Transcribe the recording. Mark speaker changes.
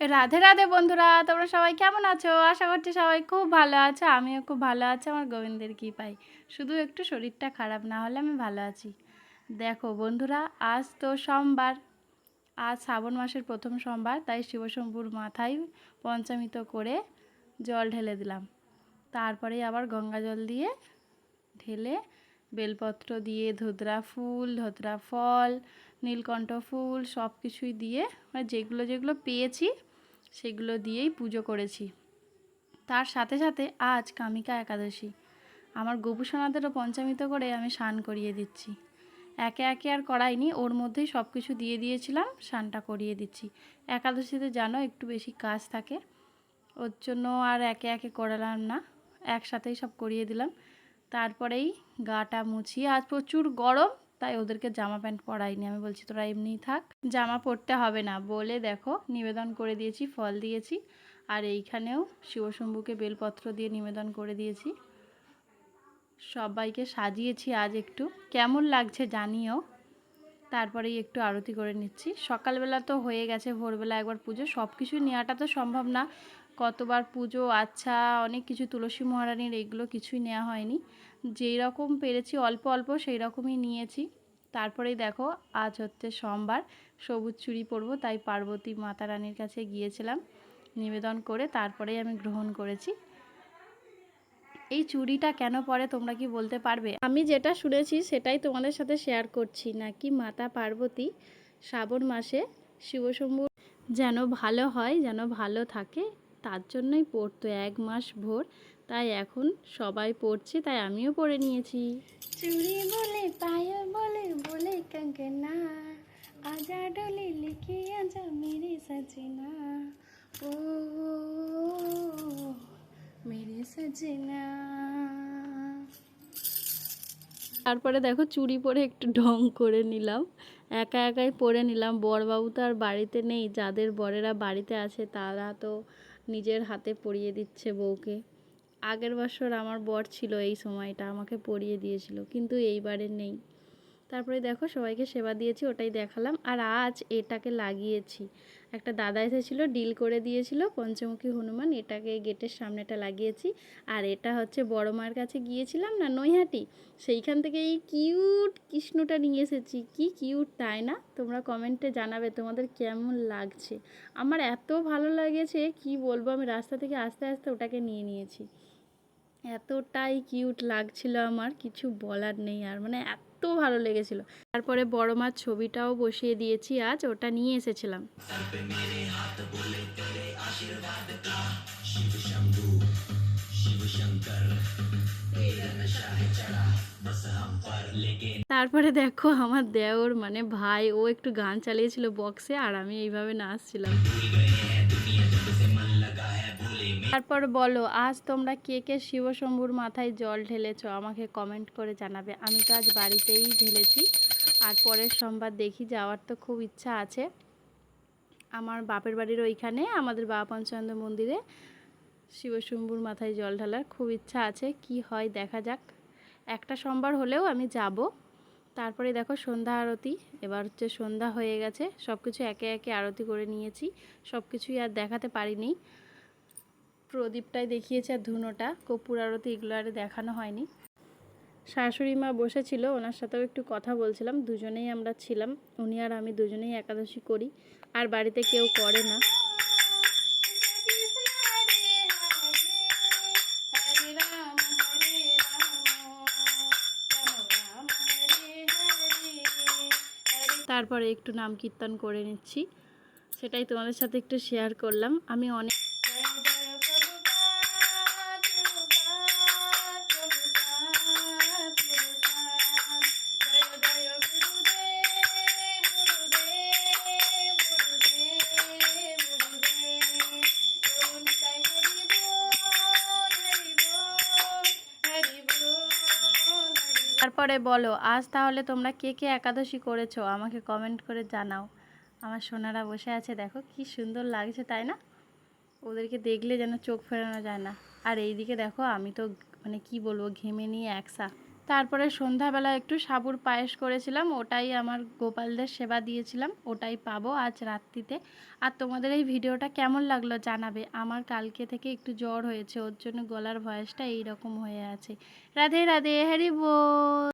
Speaker 1: রাধে রাধে বন্ধুরা, তোমরা সবাই কেমন আছো? আশা করছি সবাই খুব ভালো আছো, আমিও খুব ভালো আছি, আমার গোবিন্দের কি পাই শুধু একটু শরীরটা খারাপ, না হলে আমি ভালো আছি। দেখো বন্ধুরা, আজ তো সোমবার, আজ শ্রাবণ মাসের প্রথম সোমবার, তাই শিবশম্ভুর মাথায় পঞ্চামিত করে জল ঢেলে দিলাম। তারপরে আবার গঙ্গা জল দিয়ে ঢেলে বেলপত্র দিয়ে ধুতরা ফুল, ধুতরা ফল, নীলকণ্ঠ ফুল সব কিছুই দিয়ে মানে যেগুলো যেগুলো পেয়েছি সেগুলো দিয়েই পুজো করেছি। তার সাথে সাথে আজ কামিকা একাদশী। আমার গোপুসোনাদেরও পঞ্চামিত করে আমি স্নান করিয়ে দিচ্ছি। একে একে আর করাইনি, ওর মধ্যেই সব কিছু দিয়ে দিয়েছিলাম, স্নানটা করিয়ে দিচ্ছি। একাদশীতে জানো একটু বেশি কাজ থাকে, ওর জন্য আর একে একে করালাম না, একসাথেই সব করিয়ে দিলাম। তারপরেই গাটা মুছিয়ে আজ প্রচুর গরম তাই ওদেরকে জামা প্যান্ট পরাইনি। আমি বলছি, তোরা এমনিই থাক, জামা পরতে হবে না। বলে দেখো, নিবেদন করে দিয়েছি, ফল দিয়েছি। আর এইখানেও শিবশম্ভুকে বেলপত্র দিয়ে নিবেদন করে দিয়েছি। সবাইকে সাজিয়েছি আজ একটু। কেমন লাগছে জানিও। তারপরেই একটু আরতি করে নিচ্ছি। সকালবেলা তো হয়ে গেছে, ভোরবেলা একবার পুজো। সব কিছু নেওয়াটা তো সম্ভব না। কতবার পুজো আচ্ছা অনেক কিছু তুলসী মহারানীর এইগুলো কিছুই নেওয়া হয়নি। যেই রকম পেরেছি, অল্প অল্প সেই রকমই নিয়েছি। তারপরেই দেখো, আজ হচ্ছে সোমবার, সবুজ চুড়ি পরবো, তাই পার্বতী মাতা রানীর কাছে গিয়েছিলাম নিবেদন করে, তারপরেই আমি গ্রহণ করেছি। এই চুড়িটা কেন পরে তোমরা কি বলতে পারবে? আমি যেটা শুনেছি, সেটাই তোমাদের সাথে শেয়ার করছি। নাকি মাতা পার্বতী শ্রাবণ মাসে শিবশম্ভু যেন ভালো হয়, যেন ভালো থাকে তার জন্যই পড়তো এক মাস ভোর। তাই এখন সবাই পড়ছে তাই আমিও পড়ে নিয়েছি। চুড়ি বলে পায়ে বলে বলে কঙ্কনা আজা ডোলে লিখে আজা মেরে সজনা। ও মেরে সজনা। তারপরে দেখো চুড়ি পরে একটু ঢং করে নিলাম। একা একাই পরে নিলাম। বরবাবু তো আর বাড়িতে নেই যাদের বরেরা বাড়িতে আছে তারা তো নিজের হাতে পরিয়ে দিচ্ছে বউকে। আগের বছর আমার বর ছিল এই সময়টা, আমাকে পরিয়ে দিয়েছিল, কিন্তু এইবারে নেই। তারপরে দেখো সবাইকে সেবা দিয়েছি, ওটাই দেখালাম। আর আজ এটাকে লাগিয়েছি। একটা দাদা এসেছিল, ডিল করে দিয়েছিল, পঞ্চমুখী হনুমান, এটাকে গেটের সামনেটা লাগিয়েছি। আর এটা হচ্ছে বড় মার কাছে গিয়েছিলাম না, নৈহাটি? সেইখান থেকে এই কিউট কৃষ্ণটা নিয়ে এসেছি। কি কিউট, তাই না? তোমরা কমেন্টে জানাবে তোমাদের কেমন লাগছে। আমার এত ভালো লাগেছে, কি বলব, আমি রাস্তা থেকে আস্তে আস্তে ওটাকে নিয়ে নিয়েছি। এতটাই কিউট লাগছিল আমার, কিছু বলার নেই আর মানে এত ভালো লেগেছিল। তারপরে বড় মার ছবিটাও বসিয়ে দিয়েছি আজ, ওটা নিয়ে এসেছিলাম। তারপরে দেখো আমার দেওর মানে ভাই, ও একটু গান চালিয়েছিল বক্সে আর আমি এইভাবে নাচছিলাম। তারপর বলো, আজ তোমরা কে কে শিবশম্ভুর মাথায় জল ঢেলেছ? আমাকে কমেন্ট করে জানাবে। আমি তো আজ বাড়িতেই ঢেলেছি। আর পরের সোমবার দেখি, যাওয়ার তো খুব ইচ্ছা আছে। আমার বাপের বাড়ির ওইখানে, আমাদের বাবা পঞ্চানন্দ মন্দিরে শিবশম্ভুর মাথায় জল ঢালার খুব ইচ্ছা আছে। কি হয় দেখা যাক। একটা সোমবার হলেও আমি যাব। তারপরে দেখো, সন্ধ্যা আরতি। এবার হচ্ছে সন্ধ্যা হয়ে গেছে। সব কিছু একে একে আরতি করে নিয়েছি। সব কিছুই আর দেখাতে পারিনি। প্রদীপটাই দেখিয়েছে আর ধুনোটা। কপুর আরতি এগুলো আর দেখানো হয়নি। শাশুড়ি মা বসেছিল, ওনার সাথেও একটু কথা বলছিলাম। দুজনেই আমরা ছিলাম, উনি আর আমি দুজনেই একাদশী করি। আর বাড়িতে কেউ করে না। তারপরে একটু নাম কীর্তন করে নিচ্ছি। সেটাই তোমাদের সাথে একটু শেয়ার করলাম। আমি অনেক তারপরে বলো, আজ তাহলে তোমরা কে কে একাদশী করেছ? আমাকে কমেন্ট করে জানাও। আমার সোনারা বসে আছে, দেখো কি সুন্দর লাগছে, তাই না? ওদেরকে দেখলে যেন চোখ ফেরানো যায় না। আর এইদিকে দেখো, আমি তো মানে কি বলব, ঘেমে নিয়ে একসা। তারপরে সন্ধ্যাবেলা একটু সাবুর পায়েস করেছিলাম, ওটাই আমার গোপালদের সেবা দিয়েছিলাম, ওটাই পাবো আজ রাত্রিতে। আর তোমাদের এই ভিডিওটা কেমন লাগল জানাবে? আমার কালকে থেকে একটু জ্বর হয়েছে, ওর জন্য গলার ভয়েসটা এইরকম হয়ে আছে। রাধে রাধে হ্যারি বল।